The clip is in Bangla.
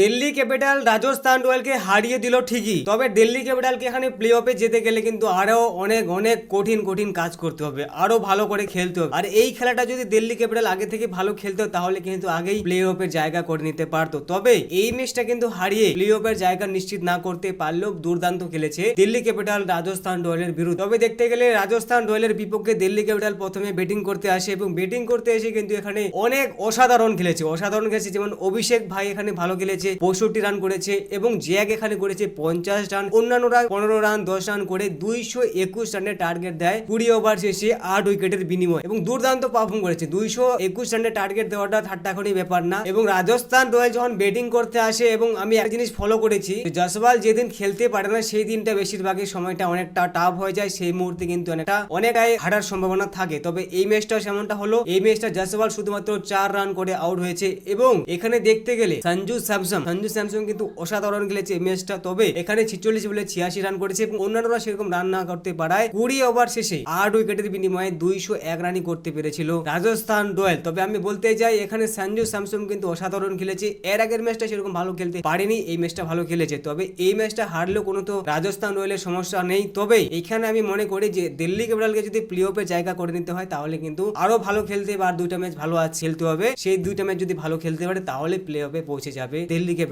দিল্লি ক্যাপিটাল রাজস্থান রয়্যালকে হারিয়ে দিল ঠিকই। তবে দিল্লি ক্যাপিটালকে এখানে প্লে অফে যেতে গেলে কিন্তু আরও অনেক অনেক কঠিন কঠিন কাজ করতে হবে। আরও ভালো করে খেলতে হবে। আর এই খেলাটা যদি দিল্লি ক্যাপিটাল আগে থেকে ভালো খেলতো, তাহলে কিন্তু আগেই প্লে অফের জায়গা করে নিতে পারতো। তবে এই ম্যাচটা কিন্তু হারিয়ে প্লে অফের জায়গা নিশ্চিত না করতে পারলেও দুর্দান্ত খেলেছে দিল্লি ক্যাপিটাল রাজস্থান রয়্যালের বিরুদ্ধে। তবে দেখতে গেলে রাজস্থান রয়্যালের বিপক্ষে দিল্লি ক্যাপিটাল প্রথমে ব্যাটিং করতে আসে এবং ব্যাটিং করতে এসে কিন্তু এখানে অনেক অসাধারণ খেলেছে। অসাধারণ খেলেছে যেমন অভিষেক ভাই এখানে ভালো খেলেছে পঁয়ষট্টি রান করেছে এবং জ্যাক এখানে করেছে পঞ্চাশ রান অন্যান্যরা পনেরো রান দশ রান করে দুইশো একুশ রানের টার্গেট দেয় কুড়ি ওভার শেষে আট উইকেটের বিনিময় এবং দুর্দান্ত পারফর্ম করেছে। দুইশো একুশ রানের টার্গেট দেওয়াটা ঠাট্টাখড়ি ব্যাপার না এবং রাজস্থান রয়্যাল যখন ব্যাটিং করতে আসে এবং আমি এক জিনিস ফলো করেছি জসওয়াল যেদিন খেলতে পারে না সেই দিনটা বেশিরভাগই সময়টা অনেকটা টাফ হয়ে যায়, সেই মুহূর্তে কিন্তু অনেকটা, অনেকটাই হারার সম্ভাবনা থাকে। তবে এই ম্যাচটা সেমনটা হলো, এই ম্যাচটা জসওয়াল শুধুমাত্র চার রান করে আউট হয়েছে এবং এখানে দেখতে গেলে সঞ্জু স্যামসং সঞ্জু স্যামসং কিন্তু অসাধারণ খেলেছে ম্যাচটা। তবে এখানে ছিচল্লিশ বলে ছিয়াশি রান করেছে এবং অন্যান্যরা সেরকম রান না করতে পারায় কুড়ি ওভার শেষে আট উইকেটের বিনিময়ে দুইশো এক রানই করতে পেরেছিল রাজস্থান রয়্যাল। তবে আমি বলতে যাই এখানে সঞ্জু স্যামসং কিন্তু অসাধারণ খেলেছে। এর আগের ম্যাচটা সেরকম ভালো খেলতে পারেনি, এই ম্যাচটা ভালো খেলেছে। তবে এই ম্যাচটা হারলেও কোনো তো রাজস্থান রয়্যালের সমস্যা নেই। তবে এখানে আমি মনে করি যে দিল্লি ক্যাপিটালকে যদি প্লে অফে জায়গা করে নিতে হয়, তাহলে কিন্তু আরও ভালো খেলতে বা দুইটা ম্যাচ ভালো খেলতে হবে। সেই দুইটা ম্যাচ যদি ভালো খেলতে পারে, তাহলে প্লে অফে পৌঁছে যাবে। দিল্লি ক্যাপিটাল